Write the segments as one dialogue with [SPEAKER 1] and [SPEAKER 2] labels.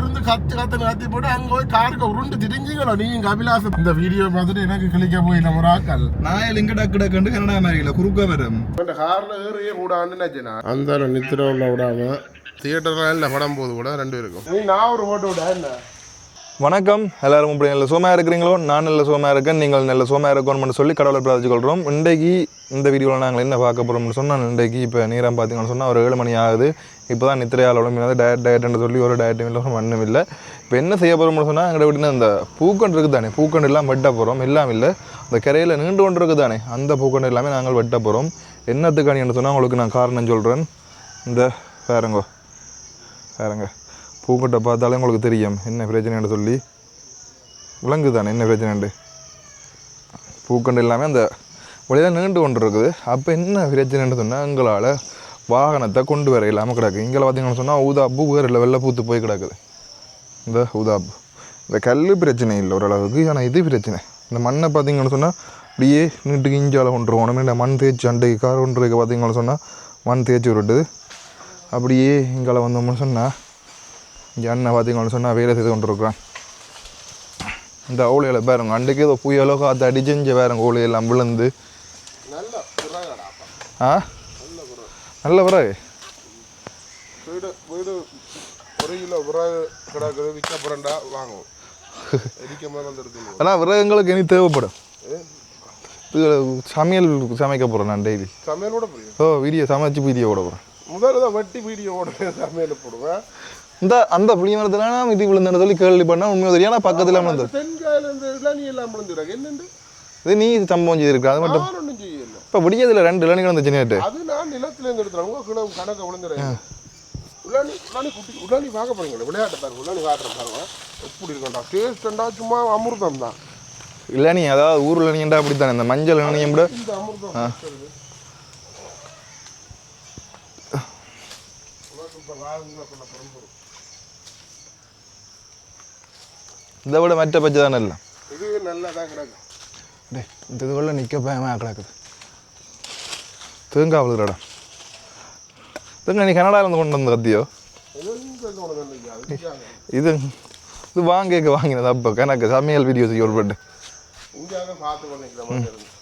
[SPEAKER 1] இருந்து கத்து கத்து கத்தி போட்டு அங்க போய் காருக்கு உருண்டு திரிஞ்சுங்களோ? நீங்க கபிலாசம் இந்த வீடியோ பார்த்துட்டு எனக்கு கிளிக்க போயில ஒரு ஆக்கள்
[SPEAKER 2] நாயல் இங்க டக்கு டக்குண்டு கனடா மாதிரி இல்ல குறுக்க வரும்.
[SPEAKER 1] இந்த கார்ல ஏறியே கூடாதுன்னு நினைச்சேன்? அந்த நித்திர உள்ள விடாம தியேட்டர்ல இல்ல படம் போது கூட ரெண்டு இருக்கும் நீ நான் ஒரு போட்டோ விட என்ன?
[SPEAKER 2] வணக்கம். எல்லாரும் இப்படி நல்ல சோமா இருக்கிறீங்களோ? நான் நல்ல சோமா இருக்கேன். நீங்கள் நல்ல சோமா இருக்கணும்னு சொல்லி கடவுளை பிரார்த்திச்சுக்கொள்கிறோம் இன்றைக்கு இந்த வீடியோவில் நாங்கள் என்ன பார்க்க போகிறோம்னு சொன்னால் இன்றைக்கு இப்போ நேரம் பார்த்தீங்கன்னு சொன்னால் ஒரு ஏழு மணி ஆகுது. இப்போ தான் நித்திரையால் உடம்பு டயட் டயட்னு சொல்லி ஒரு டயட்டும் இல்லை ஒன்றும் இல்லை. இப்போ என்ன செய்ய போகிறோம்னு சொன்னால் எங்களை எப்படின்னா இந்த பூக்கண்டு இருக்குது தானே பூக்கண்டு எல்லாம் வெட்ட போகிறோம் எல்லாம் இல்லை. அந்த கரையில் நீண்டு கொண்டு இருக்குது தானே அந்த பூக்கண்டு எல்லாமே நாங்கள் வெட்ட போகிறோம் என்னத்துக்கானின்னு சொன்னால் உங்களுக்கு நான் காரணம் சொல்கிறேன் இந்த வேறங்கோ வேறங்க பூக்கட்டை பார்த்தாலே உங்களுக்கு தெரியும். என்ன பிரச்சனைன்னு சொல்லி. விளங்கு தானே என்ன பிரச்சனைண்டு பூக்கண்டு எல்லாமே அந்த வழியில் நீண்டு கொண்டு இருக்குது. அப்போ என்ன பிரச்சனைன்னு சொன்னால் எங்களால் வாகனத்தை கொண்டு வர இல்லாமல் கிடக்கு. இங்கே பார்த்தீங்கன்னு சொன்னால் ஊதாப்பு வேறு இல்லை வெள்ளை பூத்து போய் கிடக்குது. இந்த ஊதாப்பு. இந்த கல் பிரச்சனை இல்லை ஓரளவுக்கு ஆனால் இது பிரச்சனை. இந்த மண்ணை பார்த்தீங்கன்னு சொன்னால் அப்படியே நீட்டுக்கு இஞ்சால கொண்டு வரணும் இந்த மண் தேய்ச்சி அண்டைக்கு கார் கொண்டு இருக்க பார்த்தீங்கன்னு சொன்னால் மண் தேய்ச்சி விட்டுது அப்படியே இங்கே வந்தோம்னு சொன்னால் இங்கே அண்ணன் பார்த்தீங்கன்னு சொன்னால் வேலை செய்து கொண்டு இருக்கிறான் இந்த ஓலையில் பாருங்க அன்றைக்கு ஏதோ புயலோ காற்று அடிச்சு இங்கே பாருங்க ஓலையெல்லாம் விழுந்து. ஆ? நல்ல பிறகு
[SPEAKER 1] வீடு வீடு ஒரு கிலோ புறாகு கிடக்குது விற்க போறேன்டா வாங்குவோம் எரிக்க மாதிரி
[SPEAKER 2] ஆனால் விறகுங்களுக்கு இனி தேவைப்படும். சமையல் சமைக்க போகிறேன் நான் டெய்லி.
[SPEAKER 1] சமையல் கூட புரியும்
[SPEAKER 2] ஓ வீடியோ சமைச்சு வீடியோ போட போகிறேன்
[SPEAKER 1] முதல்ல தான் வெட்டி வீடியோ ஓட சமையல் போடுவேன்.
[SPEAKER 2] இந்த அந்த புளிய மரத்துல நான் இது விழுந்தேன்னு சொல்லி கேள்வி பண்ணால் உண்மையாக தெரியும். ஆனால் பக்கத்தில் விழுந்தது.
[SPEAKER 1] தென்காயில இருந்து நீ எல்லாம் விழுந்துடாங்க என்னண்டு
[SPEAKER 2] இது நீ சம்பவம் செய்திருக்கு அது மட்டும்.
[SPEAKER 1] ஒன்றும் செய்யல.
[SPEAKER 2] இப்போ விடியதில் ரெண்டு இளநீ வந்துச்சு நேற்று
[SPEAKER 1] அது நான் நிலத்துல இருந்து எடுத்துறேன். உங்க கிலோ கணக்க விழுந்துடுறேன் உள்ளாணி உள்ளாணி குட்டி உள்ளாணி பார்க்க போறீங்களா? விளையாட்டு பாருங்க உள்ளாணி காட்டுறேன் பாருங்க. எப்படி இருக்கண்டா டேஸ்டண்டா சும்மா அமிர்தம் தான்.
[SPEAKER 2] இளநீ அதாவது ஊர் இளநீண்டா அப்படித்தானே? இந்த மஞ்சள் இளநியும் விட
[SPEAKER 1] இந்த அமிர்தம்.
[SPEAKER 2] இதை விட மற்ற பச்சை தானே இல்லை?
[SPEAKER 1] இது நல்லா தான் கிடக்கும்
[SPEAKER 2] டேய் இந்த இதுக்குள்ள நிற்க பயமாக கிடக்குது. தேங்காய் விழுகிறடா தேங்காய் நீ கனடாலேருந்து கொண்டு வந்த கத்தியோ
[SPEAKER 1] இது இருந்து உனக்கு வந்து அது
[SPEAKER 2] இது இது வாங்க வாங்கினது அப்போ கணக்கு சமையல் வீடியோ செய்ய ஒரு
[SPEAKER 1] இங்கேயாவது பார்த்து பண்ணிக்கிற மாதிரி இருந்து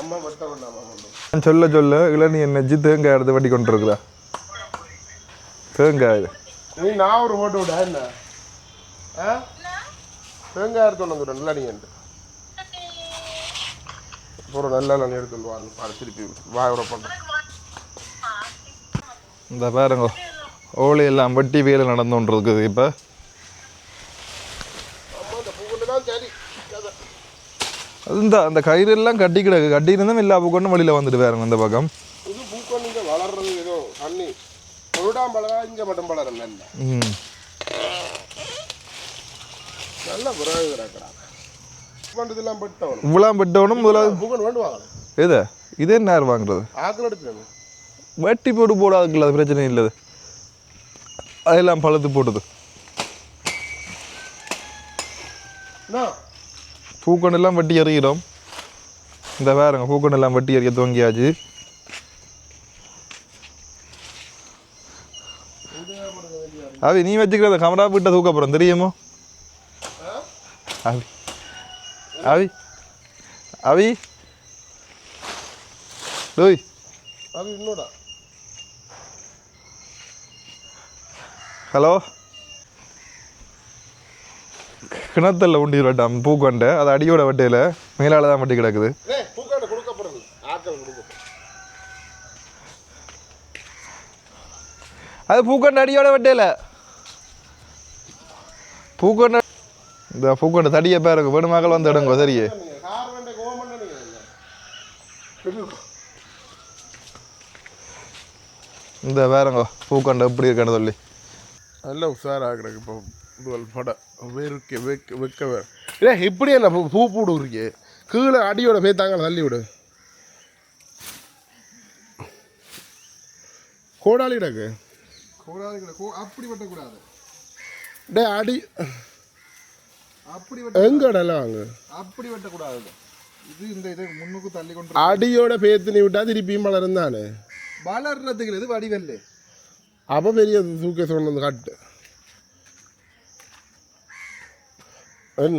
[SPEAKER 1] அம்மா வெட்ட
[SPEAKER 2] சொல்ல சொல்ல இளநீ என்னச்சு தேங்காய் எடுத்து வட்டி கொண்டு இருக்கிறா தேங்காய்
[SPEAKER 1] நீ நான் ஒரு போட்டு விட என்ன தேங்காய் எடுத்து கொண்டு வந்துடுறேன் நல்லா என்று அப்புறம் நல்லா நான் எடுத்து வாங்க. பாரு திருப்பி வாயோட பண்ணுறேன்
[SPEAKER 2] இந்த பாருங்க ஓலை எல்லாம் வட்டி வேலை நடந்து இருக்குது இப்போ.
[SPEAKER 1] இந்த
[SPEAKER 2] அந்த கயிறு எல்லாம் கட்டி கிடக்கு. கட்டி இருந்தும் எல்லா பக்கமும் வெளியில் வந்துட்டு பாருங்க இந்த பக்கம்.
[SPEAKER 1] இது பூக்கம் இங்கே வளர்றது ஏதோ தண்ணி. பொருடாம் பழகா இங்கே மட்டும் நல்ல
[SPEAKER 2] ம்.
[SPEAKER 1] நல்ல பிறகு பண்ணுறதுலாம் பட்டவனும்.
[SPEAKER 2] இவ்வளோ பெட்டவனும் முதல்ல
[SPEAKER 1] பூக்கன் வேண்டுவாங்களே?
[SPEAKER 2] எது? இதே நேரம் வாங்குறது?
[SPEAKER 1] ஆக்கள்
[SPEAKER 2] வட்டி போட்டு போடாதுக்குள்ள அது பிரச்சனை இல்லை அது. அதெல்லாம் பழுத்து போட்டுது.
[SPEAKER 1] என்ன?
[SPEAKER 2] பூக்கொண்டு எல்லாம் வட்டி எறிகிறோம். இந்த பாருங்க பூக்கொண்டு எல்லாம் வட்டி எறிய துவங்கியாச்சு. அவி நீ வச்சுக்கிற அந்த கமரா வீட்டை தூக்க போகிறோம் தெரியுமோ? அவி அவி அவி டோய்
[SPEAKER 1] அது இன்னோட
[SPEAKER 2] ஹலோ கிணத்துல உண்டி விட்டான் பூக்கொண்டை. அது அடியோட வட்டையில் மேலால தான் வட்டி கிடக்குது. அது பூக்கொண்டை அடியோட வட்டையில் பூக்கொண்டை இந்த பூக்கொண்டை தடியை பாருங்க வேணுமாக்கள் வந்து எடுங்க சரியே. இந்த பாருங்க பூக்கொண்டை எப்படி இருக்கான்னு சொல்லி.
[SPEAKER 1] நல்ல உஷாராக கிடக்கு இப்போ இதுவல் படம் வெறுக்க வெக்க வெக்க வே ஏ இப்படி என்ன பூ பூ போடுறீங்க? கீழே அடியோட பேத்தாங்க தள்ளி விடு. கோடாலி கிடக்கு
[SPEAKER 2] அப்படி வெட்டக்கூடாது
[SPEAKER 1] டே அடி.
[SPEAKER 2] அப்படி
[SPEAKER 1] எங்க இடலாம் அங்கே?
[SPEAKER 2] அப்படி வெட்டக்கூடாது. இது இந்த இது முன்னுக்கு தள்ளி கொண்டு
[SPEAKER 1] அடியோட பேத்து நீ விட்டா திருப்பியும் வளரும் தானே?
[SPEAKER 2] வளர்றதுக்கு இது வடிவல்லு.
[SPEAKER 1] அப்போ பெரிய தூக்க சொன்னது காட்டு.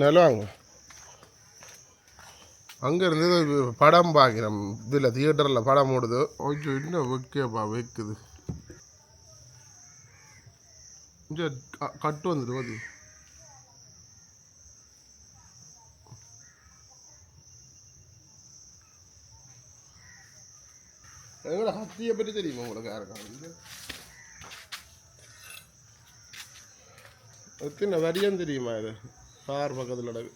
[SPEAKER 1] நிலவாங்க அங்கே. இருந்து படம் பார்க்கிறோம் இதில் தியேட்டரில் படம் ஓடுது. ஓகே இன்னும் வைக்கப்பா வைக்குது. கட்டு வந்துட்டு வந்து எங்களை பற்றி தெரியுமா உங்களுக்கு யாருக்காவது எத்தனை வரியம் தெரியுமா இது கார் பக்கத்தில் நடக்கு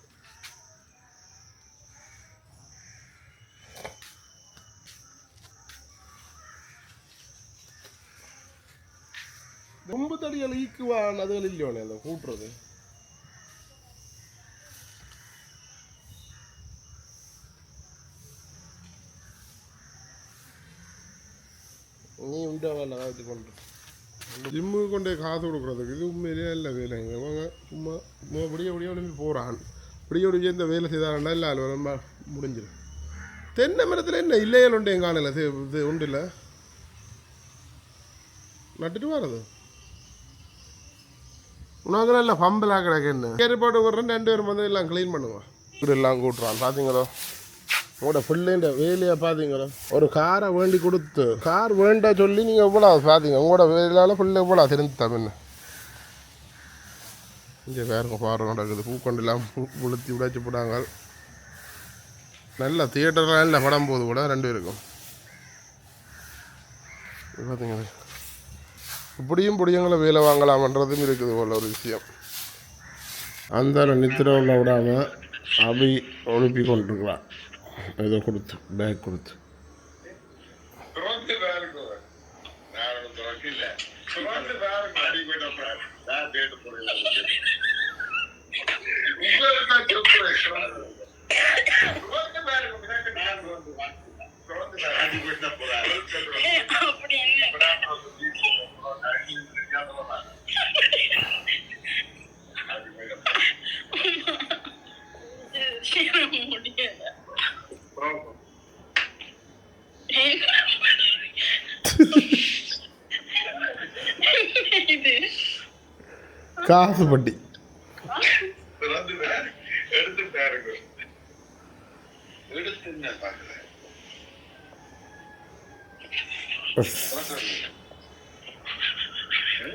[SPEAKER 1] ரொம்ப தடிகள் ஈக்குவான் அதுகள் இல்லையோனே அந்த கூட்டுறது. நீ உண்டா வேலை இது பண்ணுற ஜிம்முக்கு கொண்டு போய் காசு கொடுக்குறதுக்கு இது உண்மையிலேயே இல்லை வேலைங்க அவங்க சும்மா சும்மா அப்படியே அப்படியே ஒளிஞ்சு போகிறான் இப்படியே அப்படியே இந்த வேலை செய்தாருன்னா இல்லை அது ரொம்ப முடிஞ்சிடும் தென்னை மரத்தில் என்ன இல்லையல் உண்டு என் காணல இது உண்டு இல்லை? நட்டுட்டு வரது உனக்கு நல்ல பம்பலாக கிடக்கு என்ன? கேரி போட்டு விட்றேன் ரெண்டு பேரும் வந்து எல்லாம் க்ளீன் பண்ணுவோம் இப்படி எல்லாம் கூட்டுறான். பார்த்தீங்களோ உங்களோட பிள்ளைன்ற வேலையை பார்த்தீங்களா ஒரு காரை வேண்டி கொடுத்து கார் வேண்டா சொல்லி நீங்கள் எவ்வளோ பார்த்தீங்க உங்களோட வேலையால் பிள்ளை எவ்வளோ தெரிஞ்சு தமிழ் இங்கே வேறுங்க பாரு நடக்குது பூக்கொண்டெல்லாம் பூ புளுத்தி உடைச்சு போட்டாங்க நல்ல தியேட்டர்லாம் இல்லை படம் போது கூட ரெண்டு பேருக்கும். பார்த்தீங்களா இப்படியும் பிடியங்களை வேலை வாங்கலாம்ன்றதும் இருக்குது போல ஒரு விஷயம். அந்த நித்திர உள்ள அபி ஒழுப்பி கொண்டிருக்கிறான். ஏதோ கொடுத்து பேக் கொடுத்து
[SPEAKER 3] அப்படி
[SPEAKER 1] காசு பட்டி
[SPEAKER 4] எடுத்து பாருங்க எடுத்து என்ன பாக்குறேன்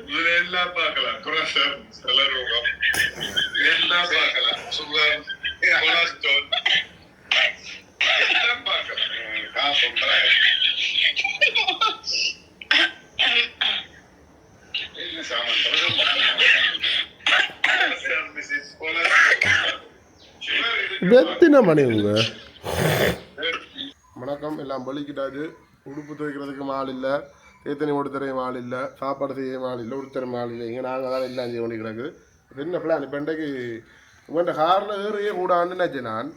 [SPEAKER 4] இதுல எல்லாம் பார்க்கலாம் குரசர் செலரோகம் எல்லாம் பார்க்கலாம் சுகர் கொலஸ்ட்ரால் எல்லாம் பார்க்கலாம் காப்பம்
[SPEAKER 1] வெத்தின மணி உங்க வணக்கம் எல்லாம் பலிக்கிட்டாது உடுப்பு துவைக்கிறதுக்கு ஆள் இல்லை. தேத்தனி ஒடுத்தரையும் ஆள் இல்லை. சாப்பாடு செய்ய ஆள் இல்லை. உடுத்தரையும் ஆள் இல்லை. இங்கே நாங்கள் தான் எல்லாம் செய்ய வேண்டி கிடக்குது என்ன பிளான் இப்போ இன்றைக்கு உங்கள்கிட்ட காரில் ஏறியே கூடாதுன்னு நினச்சேன் நான்.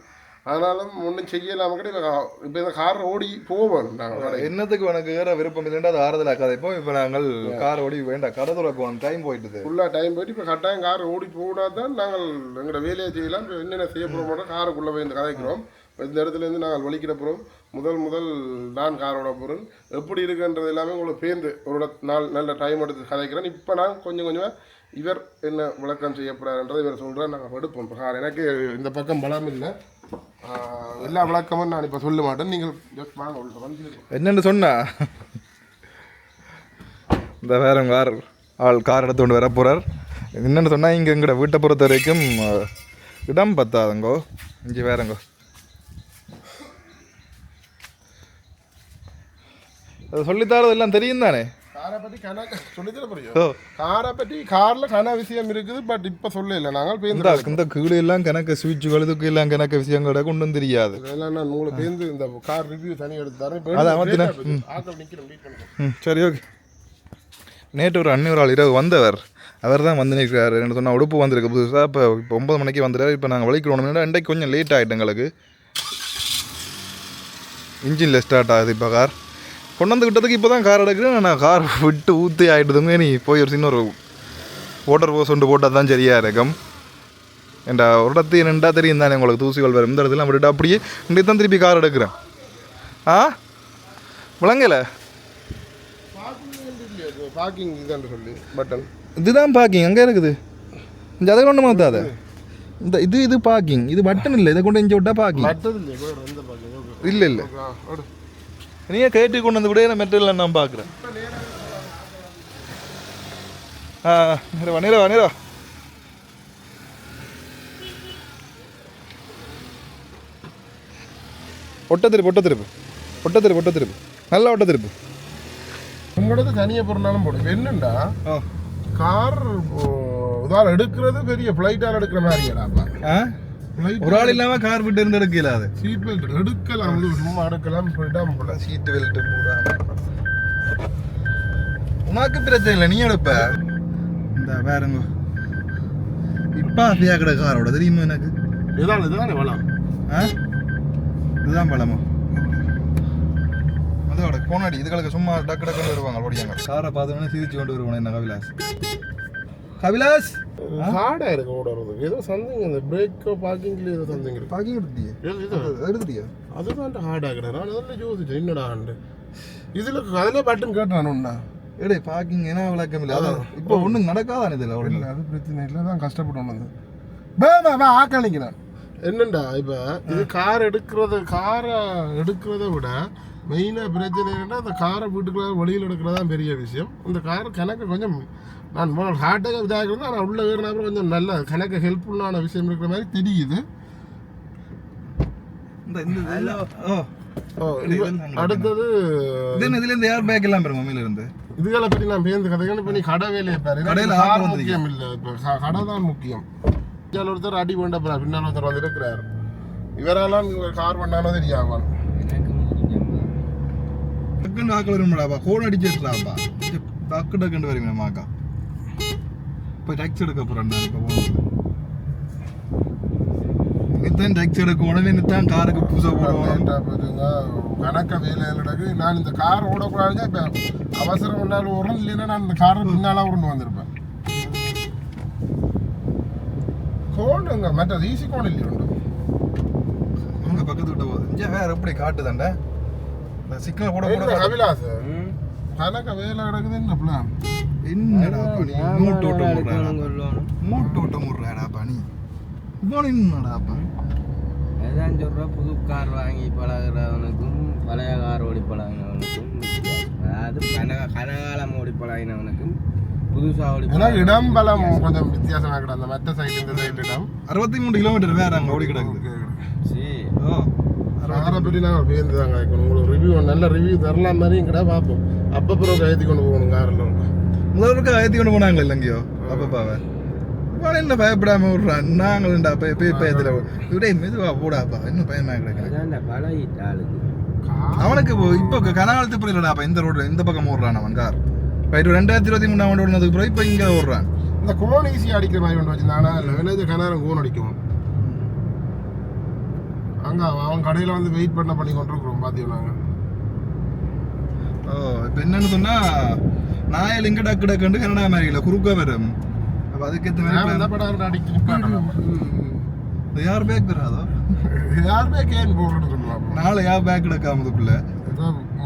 [SPEAKER 1] அதனால ஒன்றும் செய்யலாம கூட இப்போ இந்த காரில் ஓடி போவோம் நாங்கள்
[SPEAKER 2] என்னத்துக்கு உனக்கு ஏற விருப்பம் இல்லைன்னா அது ஆறுதல் ஆக்காத இப்போ நாங்கள் கார் ஓடி வேண்டாம். கடை துறக்குவோம் டைம் போயிட்டுது.
[SPEAKER 1] ஃபுல்லாக டைம் போயிட்டு இப்போ கட்டாயம் கார் ஓடி போனால் தான் நாங்கள் எங்களோட வேலையை செய்யலாம். இப்போ என்னென்ன செய்ய போகிறோமோ காருக்குள்ளே போய் இந்த கதைக்கிறோம். இந்த இடத்துலேருந்து நாங்கள் வலிக்கிட போகிறோம் முதல் முதல் நான் காரோட போகிறேன் எப்படி இருக்குன்றது எல்லாமே உங்களுக்கு பேர்ந்து ஒரு நாள் நல்ல டைம் எடுத்து கதைக்கிறேன். இப்போ நான் கொஞ்சம் கொஞ்சமாக இவர் என்ன விளக்கம் செய்ய போகிறாருன்றதை இவர் சொல்கிறேன் நாங்கள் எடுப்போம். கார் எனக்கு இந்த பக்கம் பலம் இல்லை. எல்லா விளக்கமும் நான் இப்போ சொல்ல மாட்டேன். நீங்கள் just வாங்க உள்ள வந்து.
[SPEAKER 2] என்னன்னு சொன்னா? இந்த வேற கார் ஆள் கார் எடுத்து கொண்டு வர போகிறார் என்னென்னு சொன்னால் இங்கே எங்கட வீட்டை பொறுத்த வரைக்கும் இடம் பத்தாதுங்கோ. இங்கே வேறங்கோ. அது சொல்லித்தாரது எல்லாம் தெரியும் தானே
[SPEAKER 1] காரை பற்றி கணக்கு சொல்லித்தர புரியும் காரை பற்றி காரில் கன விஷயம் இருக்குது பட் இப்போ சொல்லல. நாங்கள் பேருந்து
[SPEAKER 2] இந்த கீழே எல்லாம் கணக்கு சுவிட்சுகள் இதுக்கு எல்லாம் கணக்கு விஷயங்கள கொண்டும் தெரியாது.
[SPEAKER 1] இதெல்லாம் நான் உங்களுக்கு பேருந்து இந்த கார் ரிவ்யூ தனி எடுத்து தரேன்.
[SPEAKER 2] சரி ஓகே நேற்று ஒரு அன்னி ஒரு ஆள் இரவு வந்தவர். அவர் தான் வந்து நிற்கிறார் என்ன சொன்னால் உடுப்பு வந்திருக்கு புதுசாக இப்போ இப்போ ஒன்பது மணிக்கு வந்துடுறாரு இப்போ நாங்கள் வலிக்கிறோம் இன்றைக்கு கொஞ்சம் லேட் ஆகிட்டு எங்களுக்கு. இன்ஜினில் ஸ்டார்ட் ஆகுது இப்போ கார் கொண்டு வந்து விட்டதுக்கு இப்போ தான் கார் எடுக்கிறேன். நான் கார் விட்டு ஊற்றி ஆகிட்டதுங்க நீ போய் ஒரு சின்ன ஒரு வாட்டர் போஸ் ஒன்று போட்டால் தான் சரியா இருக்கும். ஏண்டா ஒரு இடத்து தெரியும் தானே உங்களுக்கு தூசிகள் வரும். இந்த இடத்துல விட்டுட்டு அப்படியே இன்றைக்கு தான் திருப்பி கார் எடுக்கிறேன். ஆ? விளங்கலை?
[SPEAKER 1] பார்க்கிங் இதுதான் சொல்லி பட்டன்
[SPEAKER 2] இதுதான் பார்க்கிங் அங்கே இருக்குது. இந்த அதை கொண்டு மாத்தாத இந்த இது இது பார்க்கிங் இது பட்டன் இல்லை இதை கொண்டு இங்கே விட்டா பார்க்கிங்
[SPEAKER 1] மற்றது
[SPEAKER 2] இல்லை இல்லை நீங்க கேட்டு கொண்டு வந்து விட மெட்டீரியல் நான் பார்க்குறேன். ஆ நேரவா நேரவா நேரவா ஒட்ட திருப்பு ஒட்ட திருப்பு ஒட்ட திருப்பு ஒட்ட திருப்பு நல்லா ஒட்ட திருப்பு
[SPEAKER 1] உங்களோட தனியாக பிறந்தாலும் போடும் என்னண்டா?
[SPEAKER 2] ஆ.
[SPEAKER 1] கார் உதாரணம் எடுக்கிறது பெரிய ஃப்ளைட்டால் எடுக்கிற மாதிரியாடாப்பா
[SPEAKER 2] ஆ? ஒரு ஆள் இல்லாமல் கார் விட்டு இருந்து எடுக்கல அது.
[SPEAKER 1] சீட் பெல்ட் எடுக்கலாம். வந்து சும்மா எடுக்கலாம் போயிட்டாம போல
[SPEAKER 2] சீட்டு பெல்ட் போடாம. உனக்கு பிரச்சனை இல்லை நீ எடுப்ப. இந்த வேறங்க இப்பா அப்படியா கிட காரோட தெரியுமா எனக்கு?
[SPEAKER 1] இதான் இதுதானே வளம்.
[SPEAKER 2] இதுதான் பழமா அதோட கோனாடி இதுகளுக்கு சும்மா டக்கு டக்குன்னு வருவாங்க ஓடியாங்க. காரை பார்த்தோன்னே சிரிச்சு கொண்டு வருவானே என்ன கவிலாஸ் கவிலாஸ்
[SPEAKER 1] ஹார்டாக இருக்கு ஓடுறது ஏதோ சம்திங் இந்த பிரேக்கோ பார்க்கிங்ல ஏதோ சம்திங் இருக்கு. இது- இது
[SPEAKER 2] எடுத்துட்டியா?
[SPEAKER 1] அதுதான் ஹார்டாக கிடக்கு நான் அதில் யோசிச்சேன் என்னடா ஆண்டு இதில் அதில் பட்டன் கேட்டான் ஒன்றா
[SPEAKER 2] எடே பாக்கிங் என்ன விளக்கம் இல்லை. அதான் இப்போ ஒன்றும் நடக்காதான் இதில்
[SPEAKER 1] அது பிரச்சனை இல்லை. தான் கஷ்டப்பட்டு வந்து. பே பே ஆக்கலிங்கிறேன் என்னண்டா இப்போ? இது கார் எடுக்கிறது காரை எடுக்கிறத விட மெயினாக பிரச்சனை என்னன்னா அந்த காரை வீட்டுக்குள்ள வெளியில் எடுக்கிறது தான் பெரிய விஷயம். இந்த கார் கணக்கு கொஞ்சம் நான் ஹார்ட்டாக இதாகிறது ஆனால் உள்ள ஏறினா அப்புறம் கொஞ்சம் நல்ல கணக்கு ஹெல்ப்ஃபுல்லான விஷயம் இருக்கிற மாதிரி தெரியுது. அடுத்தது
[SPEAKER 2] இதுல இருந்து ஏர் பேக் எல்லாம் பெறும் மம்மியில இருந்து?
[SPEAKER 1] இதுகளை பற்றி நான் பேருந்து கதைகள் இப்போ நீ கடை வேலையை பாரு.
[SPEAKER 2] கடையில
[SPEAKER 1] முக்கியம் இல்லை இப்போ. கடை தான் முக்கியம். இதில் ஒருத்தர் அடி வேண்ட பின்னால் ஒருத்தர் வந்து இருக்கிறார் இவரெல்லாம் கார் பண்ணானோ தெரியாமல்
[SPEAKER 2] டக்குன்னு ஆக்கள் வரும்டாப்பா கோன் அடிச்சிட்டுறாப்பா டக்கு டக்குன்னு வருங்க மாக்கா போய் டேக்ஸ் எடுக்க போறேன் நான் இப்போ டேக்ஸ் எடுக்க உடனே தான் காருக்கு புதுசாக போடுவோம்
[SPEAKER 1] கணக்க வேலையில் நடக்கு நான் இந்த கார் ஓடக்கூடாதுன்னா இப்போ அவசரம் பண்ணாலும் ஓடணும் இல்லைன்னா நான் இந்த காரை பின்னால உருண்டு வந்திருப்பேன் கோடுங்க மற்ற ஈஸி கோடு இல்லையா உண்டு.
[SPEAKER 2] உங்க பக்கத்து விட்ட போகுது இங்கே வேற எப்படி காட்டுதாண்டா? இந்த சிக்னல் போட போட
[SPEAKER 1] அபிலாஸ் கணக்க வேலை நடக்குது என்ன பிளான்
[SPEAKER 2] என்னடா பணி? மூட்டு ஓட்ட முடுறாடா மூட்டு ஓட்ட முடுறாடாப்பா நீ இப்போ என்னடாப்பா
[SPEAKER 5] அதான் சொல்கிறேன் புது கார் வாங்கி பழகிறவனுக்கும் பழைய கார் ஓடி பழகினவனுக்கும். அதாவது கனக கனகாலம் ஓடி பழகினவனுக்கும் புதுசாக
[SPEAKER 1] இடம் பலம் கொஞ்சம் வித்தியாசமாக கிடக்கு அந்த மற்ற சைடு இந்த சைடு இடம்.
[SPEAKER 2] அறுபத்தி மூணு கிலோமீட்டர் வேற அங்கே ஓடி கிடக்குது.
[SPEAKER 5] சரி.
[SPEAKER 2] ஓ
[SPEAKER 1] பற்றி நாங்கள் பேருந்து தாங்க இப்போ உங்களுக்கு ரிவ்யூ நல்ல ரிவ்யூ தரலாம் மாதிரியும் கிட்ட பார்ப்போம். அப்போ பிறகு கொண்டு போகணும் காரில்.
[SPEAKER 2] முதல்வருக்கு ஏற்றி கொண்டு போனாங்களே இல்லைங்கயோ? அப்பப்பாவை. என்ன பயப்படாம விட்றான் நாங்களுண்டா போய் போய் பயத்தில் விடே மெதுவா போடாப்பா. இன்னும் பயமா கிடக்கு
[SPEAKER 5] அதான் பழகிட்ட ஆளுக்கு.
[SPEAKER 2] அவனுக்கு இப்போ இப்போ கனகாலத்து பிறகுடாப்பா இந்த ரோடு இந்த பக்கம் ஓடுறான் அவன் கார். இப்போ இது ரெண்டாயிரத்தி இருபத்தி மூணாம் ஆண்டு ஓடுனதுக்கு பிறகு இப்போ இங்கே ஓடுறான்.
[SPEAKER 1] இந்த கோன் ஈஸியாக அடிக்கிற மாதிரி ஒன்று வச்சிருந்தானா இல்லை விளைஞ்ச கனாரம் கோன் அடிக்கும். அங்கே அவன் கடையில் வந்து வெயிட் பண்ண பண்ணி கொண்டிருக்கிறோம் பார்த்தீங்க நாங்கள்
[SPEAKER 2] ஓ இப்போ என்னன்னு சொன்னா நாயல் இங்கே டக்கு டக்குண்டு கனடா மாதிரி இல்லை குறுக்க வரும். அப்போ அதுக்கேற்ற
[SPEAKER 1] நான்
[SPEAKER 2] மாதிரி
[SPEAKER 1] அடிக்க
[SPEAKER 2] இது யார் பேக் தராதோ
[SPEAKER 1] யாருமே கேன் போடுறது சொல்லுவாங்க
[SPEAKER 2] நாளை யார் பேக் எடுக்காமதுக்குள்ள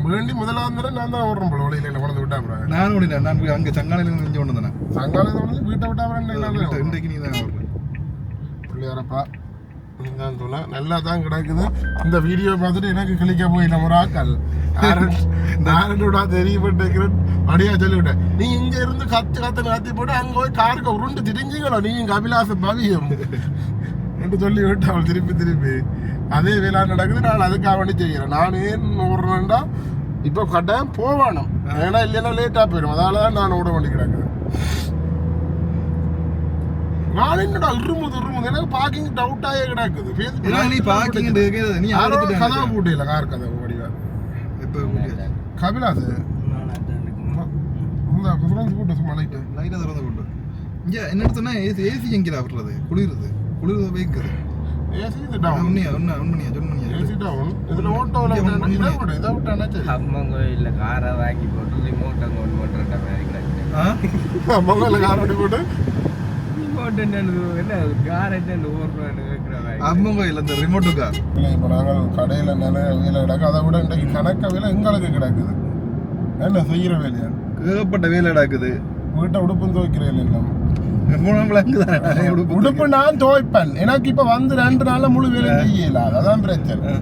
[SPEAKER 1] வேண்டி முதல்ல வந்து நான் தான் ஓடுறேன் போல வழியில் என்ன கொண்டு விட்டா
[SPEAKER 2] நான் ஓடினேன் நான் அங்கே சங்காலையில் இருந்து கொண்டு வந்தேன்
[SPEAKER 1] சங்காலத்தை வந்து வீட்டை விட்டா அப்புறம்
[SPEAKER 2] இன்றைக்கு நீ தான் ஓடுறேன்
[SPEAKER 1] பிள்ளையாரப்பா சொல்ல நல்லா தான் கிடக்குது இந்த வீடியோ பார்த்துட்டு எனக்கு கிளிக்க போயில ஒரு ஆக்கள் நாரண்டோட தெரியப்பட்டிருக்கிறேன் அப்படியா சொல்லிவிட்டேன் நீ இங்க இருந்து கத்து கத்து நாத்தி போட்டு அங்க போய் காருக்கு உருண்டு திரிஞ்சுங்களோ நீ இங்க அபிலாச பவியம் என்று சொல்லி விட்டு அவள் திருப்பி திருப்பி. அதே வேலை நடக்குது நான் அதுக்காக வேண்டி செய்கிறேன். நான் ஏன் ஓடுறேன்டா இப்போ கட்டாயம் போவானும் ஏன்னா இல்லைன்னா லேட்டாக போயிடும் அதனால தான் நான் ஓட வேண்டி கிடக்குது நான் என்னடா இருமுது இருமுது எனக்கு பார்க்கிங் டவுட்டாயே கிடக்குது.
[SPEAKER 2] நீ பார்க்கிங் நீ
[SPEAKER 1] யாரோ
[SPEAKER 2] ஆரம்பிச்சுட்ட
[SPEAKER 1] கதவை பூட்டியில கார் கதவு வடிவா
[SPEAKER 2] இப்போ
[SPEAKER 1] கபிலாஸ் குதிரை கூட்ட சும்மா லைட்டு
[SPEAKER 2] லைட்டாக திறந்து போட்டு. இங்கே என்ன எடுத்தோன்னா ஏசி ஏசி எங்கே விட்டுறது? குளிருது. குளிர்றது வைக்குது
[SPEAKER 5] கோயிலில் காரை வாங்கி போட்டு ரிமோட்டை கொண்டு
[SPEAKER 2] ஆ?
[SPEAKER 1] மங்கள கார் ஓட்டி போட்டு?
[SPEAKER 5] ரிமோட் என்ன கார் என்ன ஓடுறான்னு கேட்குற மாதிரி.
[SPEAKER 2] அம்மங்க இல்லை இந்த ரிமோட்டு கார்
[SPEAKER 1] இல்லை இப்போ நாங்கள் கடையில் நிறைய வேலை கிடக்கு அதை விட இன்றைக்கு கணக்க வேலை எங்களுக்கு கிடக்குது. என்ன செய்கிற வேலையா?
[SPEAKER 2] ஏகப்பட்ட வேலை நடக்குது.
[SPEAKER 1] வீட்டை உடுப்பும் துவைக்கிற வேலை இல்லாம
[SPEAKER 2] மூணு விளங்கு தானே?
[SPEAKER 1] உடுப்பு நான் துவைப்பேன். எனக்கு இப்ப வந்து ரெண்டு நாள்ல முழு வேலை செய்யல அதான் பிரச்சனை.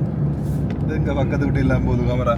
[SPEAKER 2] இங்க பக்கத்து வீட்டு இல்லாம போகுது கேமரா